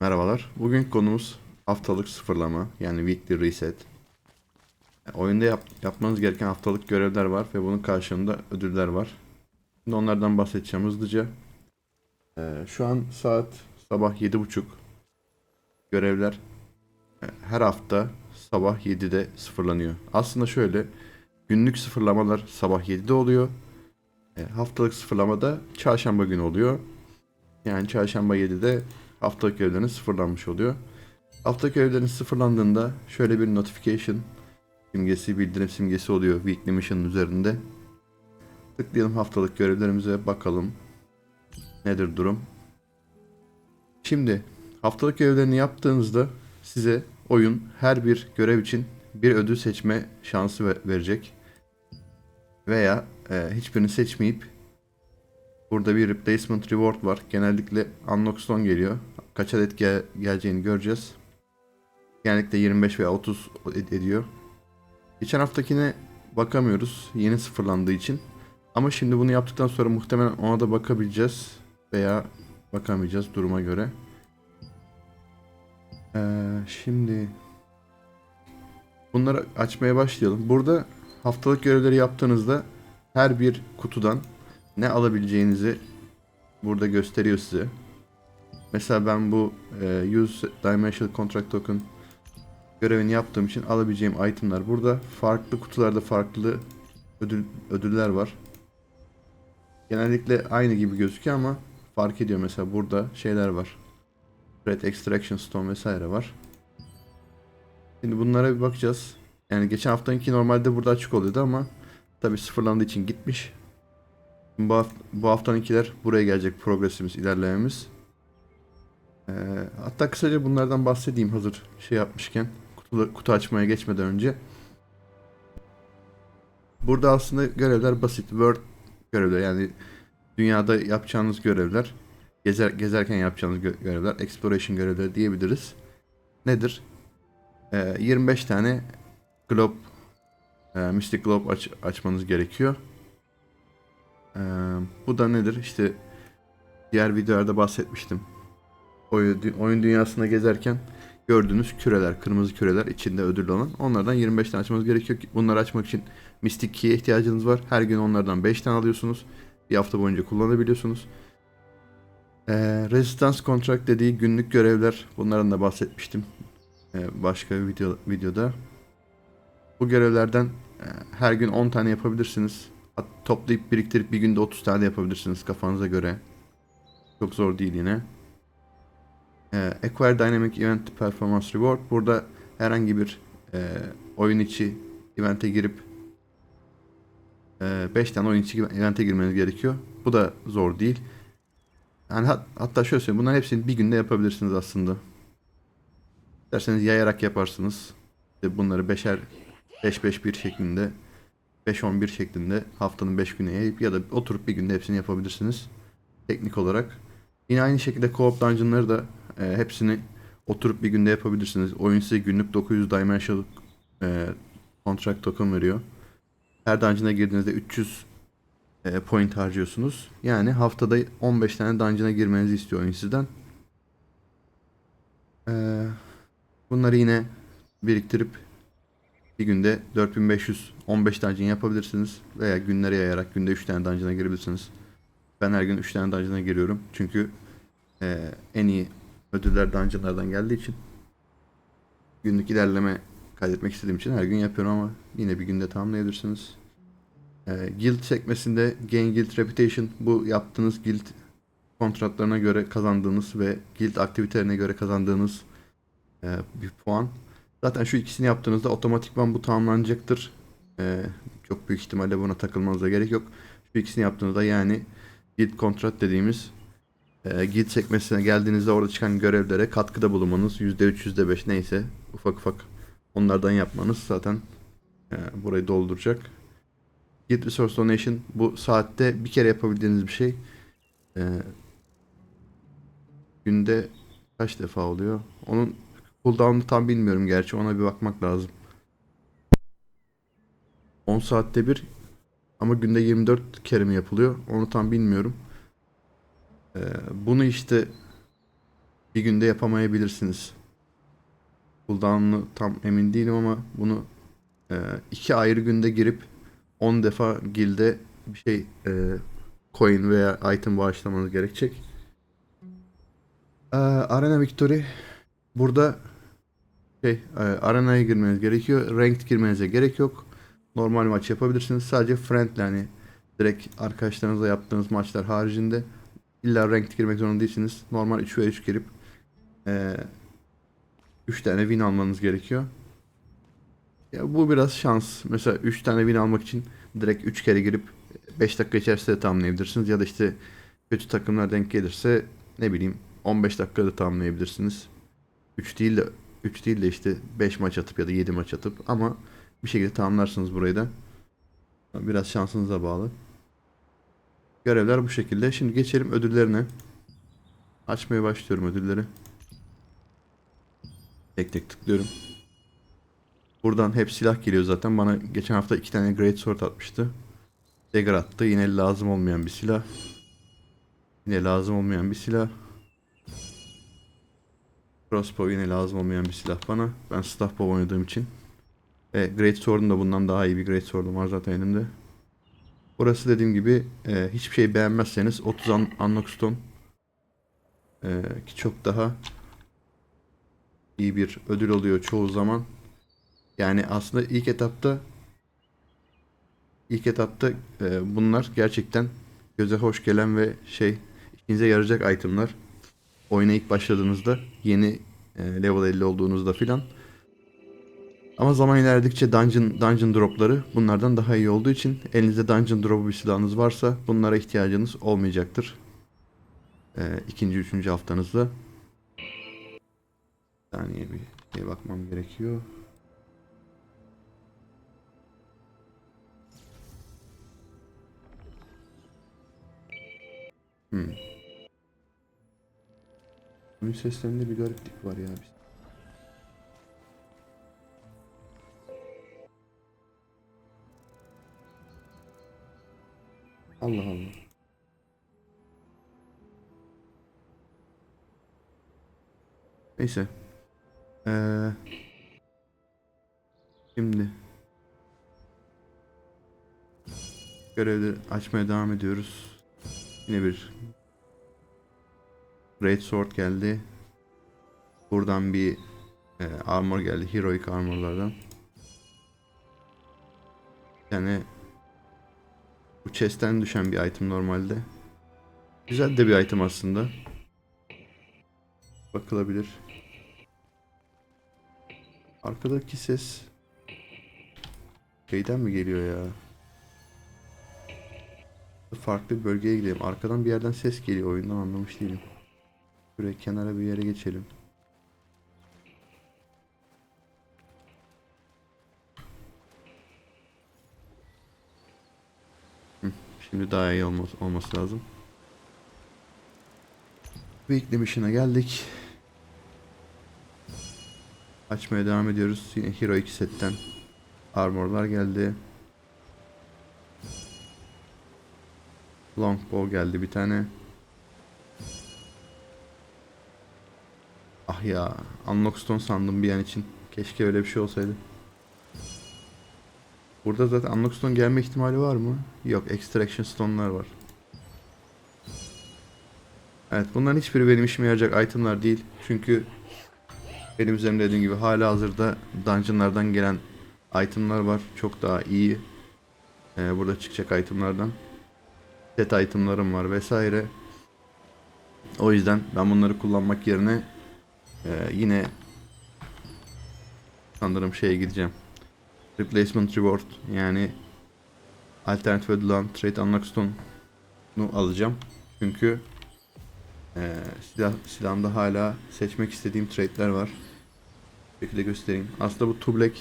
Merhabalar. Bugünkü konumuz haftalık sıfırlama yani weekly reset. Oyunda yap- yapmanız gereken haftalık görevler var ve bunun karşılığında ödüller var. Şimdi onlardan bahsedeceğim hızlıca. Ee, şu an saat sabah 7.30. Görevler e, her hafta sabah 7'de sıfırlanıyor. Aslında şöyle günlük sıfırlamalar sabah 7'de oluyor. E, haftalık sıfırlama da çarşamba günü oluyor. Yani çarşamba 7'de haftalık görevleriniz sıfırlanmış oluyor. Haftalık görevleriniz sıfırlandığında şöyle bir notification simgesi, bildirim simgesi oluyor Weekly Mission'ın üzerinde. Tıklayalım haftalık görevlerimize bakalım. Nedir durum? Şimdi haftalık görevlerini yaptığınızda size oyun her bir görev için bir ödül seçme şansı ve- verecek. Veya e, hiçbirini seçmeyip Burada bir replacement reward var. Genellikle unlock stone geliyor. Kaç adet gel- geleceğini göreceğiz. Genellikle 25 veya 30 ed- ediyor. Geçen haftakine bakamıyoruz. Yeni sıfırlandığı için. Ama şimdi bunu yaptıktan sonra muhtemelen ona da bakabileceğiz. Veya bakamayacağız duruma göre. Ee, şimdi bunları açmaya başlayalım. Burada haftalık görevleri yaptığınızda her bir kutudan ne alabileceğinizi burada gösteriyor size. Mesela ben bu e, Use Dimensional Contract Token görevini yaptığım için alabileceğim itemler burada. Farklı kutularda farklı ödül, ödüller var. Genellikle aynı gibi gözüküyor ama fark ediyor. Mesela burada şeyler var. Red Extraction Stone vesaire var. Şimdi bunlara bir bakacağız. Yani geçen haftanınki normalde burada açık oluyordu ama tabi sıfırlandığı için gitmiş. Bu, haft bu haftanınkiler buraya gelecek progresimiz, ilerlememiz. Ee, hatta kısaca bunlardan bahsedeyim hazır şey yapmışken. Kutu, kutu açmaya geçmeden önce. Burada aslında görevler basit. World görevler yani dünyada yapacağınız görevler. Gezer, gezerken yapacağınız gö- görevler. Exploration görevleri diyebiliriz. Nedir? Ee, 25 tane globe, e, Mystic Globe aç, açmanız gerekiyor. Ee, bu da nedir? İşte diğer videolarda bahsetmiştim. Oyun, dünyasında gezerken gördüğünüz küreler, kırmızı küreler içinde ödül olan. Onlardan 25 tane açmanız gerekiyor. ki Bunları açmak için Mystic Key'e ihtiyacınız var. Her gün onlardan 5 tane alıyorsunuz. Bir hafta boyunca kullanabiliyorsunuz. Ee, Resistance Contract dediği günlük görevler. Bunlardan da bahsetmiştim. Ee, başka bir video, videoda. Bu görevlerden e, her gün 10 tane yapabilirsiniz. Toplayıp biriktirip bir günde 30 tane yapabilirsiniz kafanıza göre. Çok zor değil yine. Ee, Acquire Dynamic Event Performance Reward. Burada herhangi bir e, oyun içi evente girip 5 tane oyun içi evente girmeniz gerekiyor. Bu da zor değil. Yani hat- hatta şöyle söyleyeyim. Bunların hepsini bir günde yapabilirsiniz aslında. İsterseniz yayarak yaparsınız. İşte bunları beşer 5-5-1 şeklinde 5-11 şeklinde haftanın 5 güne yayıp ya da oturup bir günde hepsini yapabilirsiniz. Teknik olarak. Yine aynı şekilde co-op dungeon'ları da e, hepsini oturup bir günde yapabilirsiniz. Oyun size günlük 900 dimensional e, contract token veriyor. Her dungeon'a girdiğinizde 300 e, point harcıyorsunuz. Yani haftada 15 tane dungeon'a girmenizi istiyor oyun sizden. E, bunları yine biriktirip bir günde 4500 15 dungeon yapabilirsiniz veya günlere yayarak günde 3 tane dungeon'a girebilirsiniz. Ben her gün 3 tane dungeon'a giriyorum. Çünkü eee, en iyi ödüller dungeon'lardan geldiği için günlük ilerleme kaydetmek istediğim için her gün yapıyorum ama yine bir günde tamamlayabilirsiniz. Eee guild sekmesinde Gain Guild Reputation bu yaptığınız guild kontratlarına göre kazandığınız ve guild aktivitelerine göre kazandığınız eee, bir puan. Zaten şu ikisini yaptığınızda otomatikman bu tamamlanacaktır. Ee, çok büyük ihtimalle buna takılmanıza gerek yok. Şu ikisini yaptığınızda yani guild kontrat dediğimiz e, guild sekmesine geldiğinizde orada çıkan görevlere katkıda bulunmanız %3 %5 neyse ufak ufak onlardan yapmanız zaten e, burayı dolduracak. Guild Resource Donation bu saatte bir kere yapabildiğiniz bir şey. E, günde kaç defa oluyor? Onun cooldown'u tam bilmiyorum gerçi ona bir bakmak lazım. 10 saatte bir ama günde 24 kere mi yapılıyor onu tam bilmiyorum. Ee, bunu işte bir günde yapamayabilirsiniz. Cooldown'u tam emin değilim ama bunu e, iki ayrı günde girip 10 defa gilde bir şey e, coin veya item bağışlamanız gerekecek. Ee, Arena Victory burada şey e, arenaya girmeniz gerekiyor. Ranked girmenize gerek yok. Normal maç yapabilirsiniz. Sadece friendly hani direkt arkadaşlarınızla yaptığınız maçlar haricinde illa ranked girmek zorunda değilsiniz. Normal 3 ve 3 girip 3 tane win almanız gerekiyor. Ya bu biraz şans. Mesela 3 tane win almak için direkt 3 kere girip 5 dakika içerisinde de tamamlayabilirsiniz. Ya da işte kötü takımlar denk gelirse ne bileyim 15 dakikada tamamlayabilirsiniz. 3 değil de 3 değil de işte 5 maç atıp ya da 7 maç atıp ama bir şekilde tamamlarsınız burayı da. Biraz şansınıza bağlı. Görevler bu şekilde. Şimdi geçelim ödüllerine. Açmaya başlıyorum ödülleri. Tek tek tıklıyorum. Buradan hep silah geliyor zaten. Bana geçen hafta iki tane Great Sword atmıştı. Dagger attı. Yine lazım olmayan bir silah. Yine lazım olmayan bir silah. Crossbow yine lazım olmayan bir silah bana. Ben staff bow oynadığım için. E, Great Sword'um da bundan daha iyi bir Great Sword'um var zaten elimde. Burası dediğim gibi e, hiçbir şey beğenmezseniz 30 un Unlock Stone e, ki çok daha iyi bir ödül oluyor çoğu zaman. Yani aslında ilk etapta ilk etapta e, bunlar gerçekten göze hoş gelen ve şey işinize yarayacak itemlar. Oyuna ilk başladığınızda yeni e, level 50 olduğunuzda filan. Ama zaman ilerledikçe dungeon, dungeon dropları bunlardan daha iyi olduğu için elinizde dungeon drop'u bir silahınız varsa bunlara ihtiyacınız olmayacaktır. E, ikinci, üçüncü haftanızda. Bir saniye bir şeye bakmam gerekiyor. Hmm. Oyun seslerinde bir gariplik var ya. Allah Allah. Neyse. Ee, şimdi görevleri açmaya devam ediyoruz. Yine bir Great Sword geldi. Buradan bir e, armor geldi. Heroic armorlardan. Yani bu chest'ten düşen bir item normalde. Güzel de bir item aslında. Bakılabilir. Arkadaki ses şeyden mi geliyor ya? Farklı bir bölgeye gidelim. Arkadan bir yerden ses geliyor oyundan anlamış değilim. Şuraya kenara bir yere geçelim. Şimdi daha iyi olması, olması lazım. Weekly Mission'a geldik. Açmaya devam ediyoruz. Yine Hero 2 setten armorlar geldi. Longbow geldi bir tane. Ah ya, Unlock Stone sandım bir an için. Keşke öyle bir şey olsaydı. Burada zaten Unlock Stone gelme ihtimali var mı? Yok, Extraction Stone'lar var. Evet, bunların hiçbiri benim işime yarayacak itemlar değil. Çünkü benim üzerimde dediğim gibi hala hazırda dungeonlardan gelen itemlar var. Çok daha iyi. Ee, burada çıkacak itemlardan. Set itemlarım var vesaire. O yüzden ben bunları kullanmak yerine ee, yine sanırım şeye gideceğim. Replacement Reward yani alternatif ödül olan Trade Unlock Stone'u alacağım. Çünkü e, silah, silahımda hala seçmek istediğim trade'ler var. Bir şekilde göstereyim. Aslında bu Two Black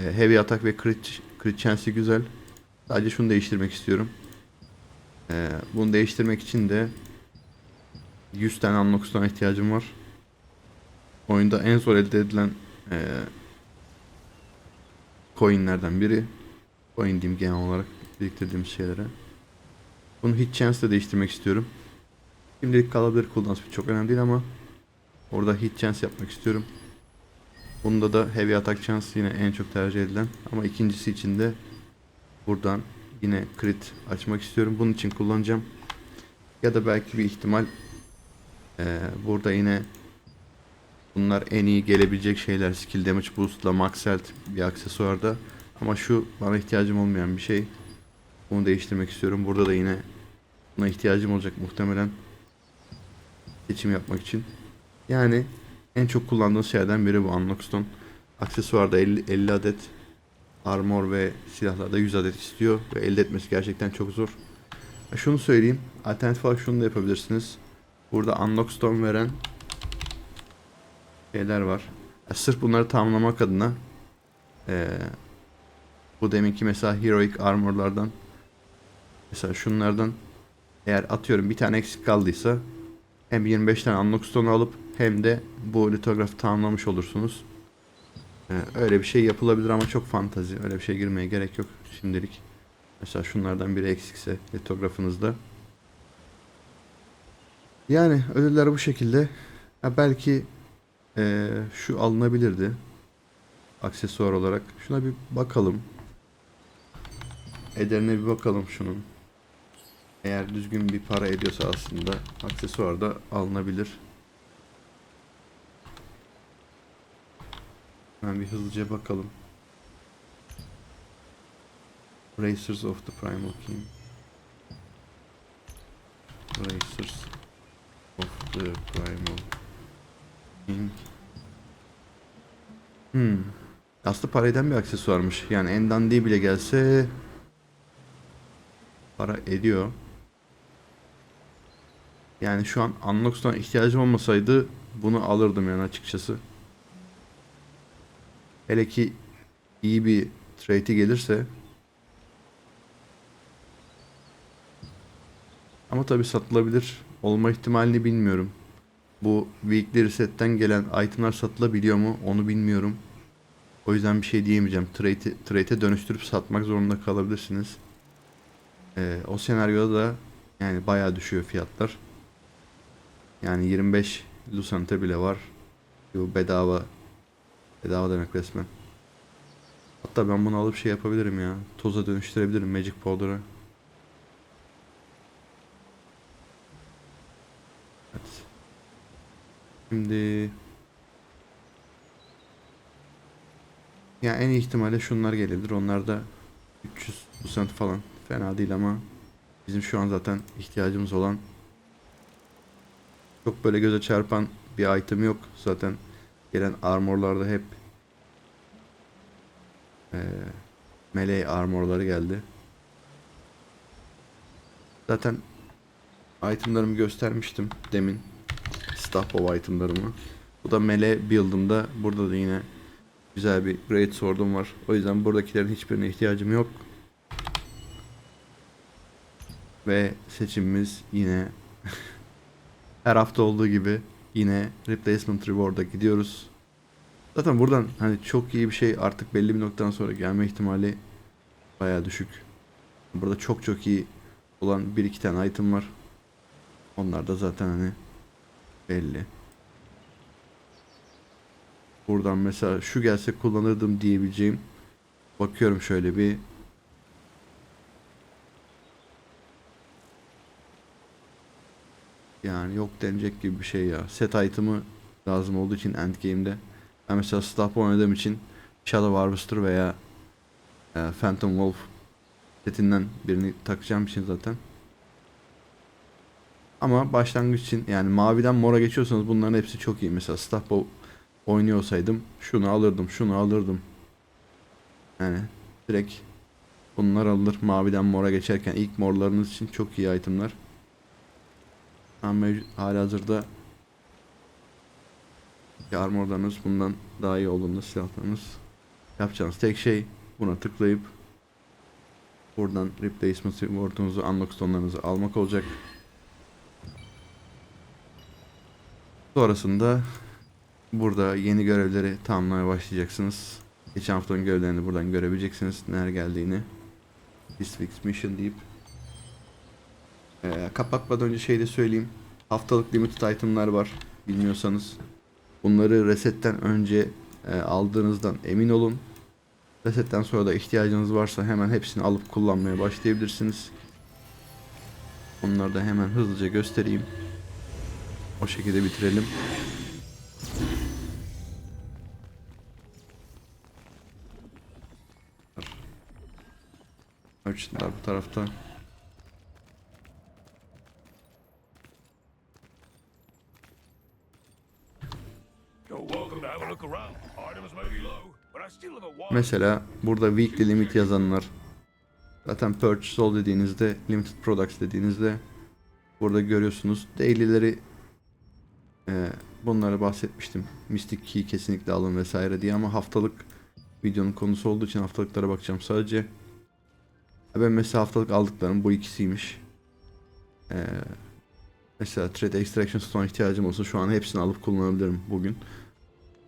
e, Heavy Attack ve Crit, crit Chance'i güzel. Sadece şunu değiştirmek istiyorum. E, bunu değiştirmek için de 100 tane Unlock Stone'a ihtiyacım var. Oyunda en zor elde edilen e, coinlerden biri. Coin diyeyim genel olarak biriktirdiğimiz şeylere. Bunu hit chance ile değiştirmek istiyorum. Şimdilik kalabilir cooldown çok önemli değil ama orada hit chance yapmak istiyorum. Bunda da heavy attack chance yine en çok tercih edilen ama ikincisi için de buradan yine crit açmak istiyorum. Bunun için kullanacağım. Ya da belki bir ihtimal eee, burada yine bunlar en iyi gelebilecek şeyler skill damage boost'la max health bir aksesuarda ama şu bana ihtiyacım olmayan bir şey. Bunu değiştirmek istiyorum. Burada da yine buna ihtiyacım olacak muhtemelen seçim yapmak için. Yani en çok kullandığım şeylerden biri bu Unlock Stone. Aksesuarda 50, 50 adet armor ve silahlarda 100 adet istiyor ve elde etmesi gerçekten çok zor. Şunu söyleyeyim. Alternatif olarak şunu da yapabilirsiniz. Burada Unlock Stone veren şeyler var. Ya sırf bunları tamamlamak adına eee, bu deminki mesela Heroic Armor'lardan mesela şunlardan eğer atıyorum bir tane eksik kaldıysa hem 25 tane Unlock Stone alıp hem de bu litografı tamamlamış olursunuz. Ee, öyle bir şey yapılabilir ama çok fantazi. Öyle bir şey girmeye gerek yok şimdilik. Mesela şunlardan biri eksikse litografınızda. Yani ödüller bu şekilde. Ha, belki ee, şu alınabilirdi. Aksesuar olarak. Şuna bir bakalım. Ederine bir bakalım şunun. Eğer düzgün bir para ediyorsa aslında aksesuar da alınabilir. Hemen bir hızlıca bakalım. Racers of the Primal King. Racers the Primal King. Hmm. Aslında para eden bir aksesuarmış. Yani en dandiği bile gelse para ediyor. Yani şu an Unlock'tan ihtiyacım olmasaydı bunu alırdım yani açıkçası. Hele ki iyi bir trade'i gelirse. Ama tabi satılabilir olma ihtimalini bilmiyorum. Bu weekly reset'ten gelen itemlar satılabiliyor mu onu bilmiyorum. O yüzden bir şey diyemeyeceğim. Trade'e dönüştürüp satmak zorunda kalabilirsiniz. Ee, o senaryoda da yani bayağı düşüyor fiyatlar. Yani 25 Lusante bile var. Bu bedava. Bedava demek resmen. Hatta ben bunu alıp şey yapabilirim ya. Toza dönüştürebilirim Magic Powder'a. Evet. Şimdi ya en iyi ihtimalle şunlar gelebilir. Onlar da 300 Lusante falan. Fena değil ama bizim şu an zaten ihtiyacımız olan çok böyle göze çarpan bir item yok. Zaten gelen armorlarda hep eee melee armorları geldi. Zaten itemlarımı göstermiştim demin. Staff of itemlarımı. Bu da melee build'ımda. Burada da yine güzel bir great sword'um var. O yüzden buradakilerin hiçbirine ihtiyacım yok. Ve seçimimiz yine her hafta olduğu gibi yine replacement reward'a gidiyoruz. Zaten buradan hani çok iyi bir şey artık belli bir noktadan sonra gelme ihtimali baya düşük. Burada çok çok iyi olan bir iki tane item var. Onlar da zaten hani belli. Buradan mesela şu gelse kullanırdım diyebileceğim. Bakıyorum şöyle bir Yani yok denecek gibi bir şey ya. Set item'ı lazım olduğu için endgame'de. Ben mesela staff oynadığım için Shadow Harvester veya e, Phantom Wolf setinden birini takacağım için zaten. Ama başlangıç için yani maviden mora geçiyorsanız bunların hepsi çok iyi. Mesela staff bow oynuyorsaydım şunu alırdım, şunu alırdım. Yani direkt bunlar alır maviden mora geçerken ilk morlarınız için çok iyi itemler. Ama hala hazırda armorlarınız bundan daha iyi olduğunda silahlarınız yapacağınız tek şey buna tıklayıp buradan replacement reward'unuzu unlock stone'larınızı almak olacak. Sonrasında burada yeni görevleri tamamlamaya başlayacaksınız. Geçen haftanın görevlerini buradan görebileceksiniz. Neler geldiğini. This week's mission deyip ee, kapatmadan önce şey de söyleyeyim. Haftalık limited itemlar var. Bilmiyorsanız. Bunları resetten önce e, aldığınızdan emin olun. Resetten sonra da ihtiyacınız varsa hemen hepsini alıp kullanmaya başlayabilirsiniz. Onları da hemen hızlıca göstereyim. O şekilde bitirelim. Merchantlar bu tarafta. Mesela burada weekly limit yazanlar zaten purchase all dediğinizde limited products dediğinizde burada görüyorsunuz daily'leri e, bunları bahsetmiştim. Mystic Key kesinlikle alın vesaire diye ama haftalık videonun konusu olduğu için haftalıklara bakacağım sadece. Ben mesela haftalık aldıklarım bu ikisiymiş. E, mesela Thread Extraction Stone ihtiyacım olsa şu an hepsini alıp kullanabilirim bugün.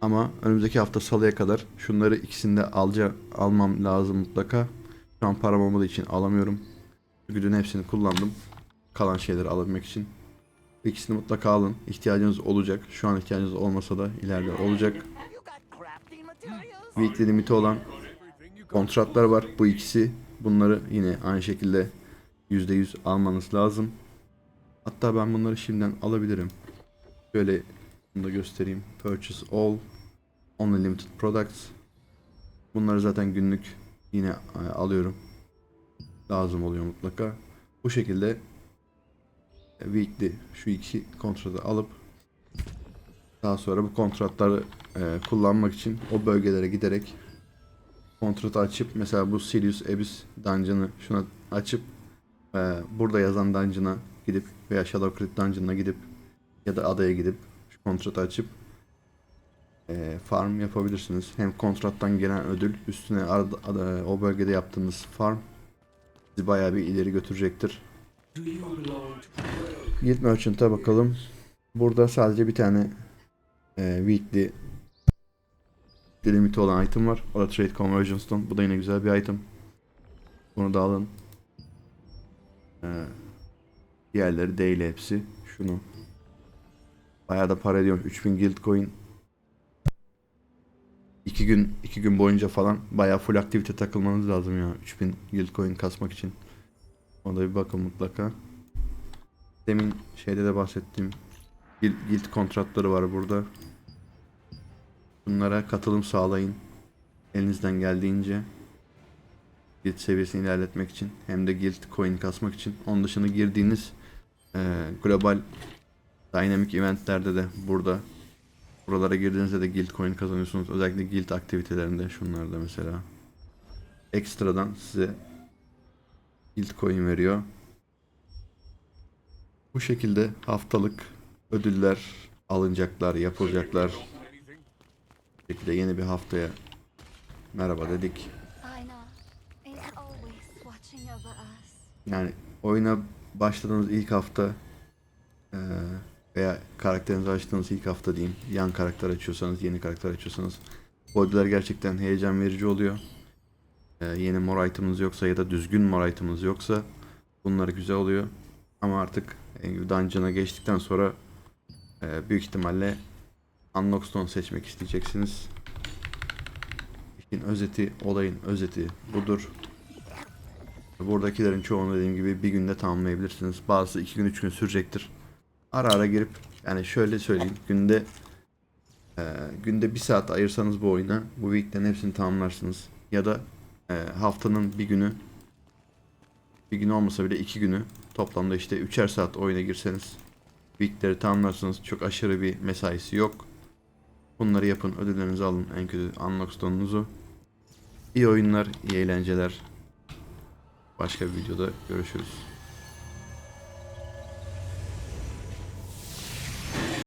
Ama önümüzdeki hafta salıya kadar şunları ikisini de alca, almam lazım mutlaka. Şu an param olmadığı için alamıyorum. Çünkü dün hepsini kullandım. Kalan şeyleri alabilmek için. İkisini mutlaka alın. İhtiyacınız olacak. Şu an ihtiyacınız olmasa da ileride olacak. Weekly limiti olan kontratlar var. Bu ikisi. Bunları yine aynı şekilde %100 almanız lazım. Hatta ben bunları şimdiden alabilirim. Şöyle bunu da göstereyim. Purchase all only limited products. Bunları zaten günlük yine e, alıyorum. Lazım oluyor mutlaka. Bu şekilde weekly şu iki kontratı alıp daha sonra bu kontratları e, kullanmak için o bölgelere giderek kontratı açıp mesela bu Sirius Abyss dungeon'ı şuna açıp e, burada yazan dungeon'a gidip veya Shadow Crypt dungeon'ına gidip ya da adaya gidip şu kontratı açıp e, farm yapabilirsiniz. Hem kontrattan gelen ödül üstüne arada, ada- o bölgede yaptığınız farm sizi bayağı bir ileri götürecektir. Guild Merchant'a bakalım. Burada sadece bir tane e, weekly limiti olan item var. O da Trade Conversion Stone. Bu da yine güzel bir item. Bunu da alın. Ee, diğerleri değil hepsi. Şunu. Bayağı da para ediyorum. 3000 guild coin. 2 gün 2 gün boyunca falan bayağı full aktivite takılmanız lazım ya. 3000 guild coin kasmak için. Ona da bir bakın mutlaka. Demin şeyde de bahsettiğim guild, kontratları var burada. Bunlara katılım sağlayın. Elinizden geldiğince. Guild seviyesini ilerletmek için. Hem de guild coin kasmak için. Onun dışında girdiğiniz e, global dynamic eventlerde de burada. Buralara girdiğinizde de guild coin kazanıyorsunuz. Özellikle guild aktivitelerinde şunlarda mesela. Ekstradan size guild coin veriyor. Bu şekilde haftalık ödüller alınacaklar, yapılacaklar. Bu şekilde yeni bir haftaya merhaba dedik. Yani oyuna başladığınız ilk hafta eee, veya karakterinizi açtığınız ilk hafta diyeyim. Yan karakter açıyorsanız, yeni karakter açıyorsanız bu ödüller gerçekten heyecan verici oluyor. Eee, yeni mor item'ınız yoksa ya da düzgün mor item'ınız yoksa bunlar güzel oluyor. Ama artık e, dungeon'a geçtikten sonra eee, büyük ihtimalle Unlock Stone seçmek isteyeceksiniz. İşin özeti, olayın özeti budur. Buradakilerin çoğunu dediğim gibi bir günde tamamlayabilirsiniz. Bazısı iki gün üç gün sürecektir. Ara ara girip yani şöyle söyleyeyim günde e, günde bir saat ayırsanız bu oyuna bu week'ten hepsini tamamlarsınız. Ya da e, haftanın bir günü bir gün olmasa bile iki günü toplamda işte üçer saat oyuna girseniz week'leri tamamlarsınız. Çok aşırı bir mesaisi yok. Bunları yapın ödüllerinizi alın en kötü unlock stone'unuzu. İyi oyunlar, iyi eğlenceler. Başka bir videoda görüşürüz.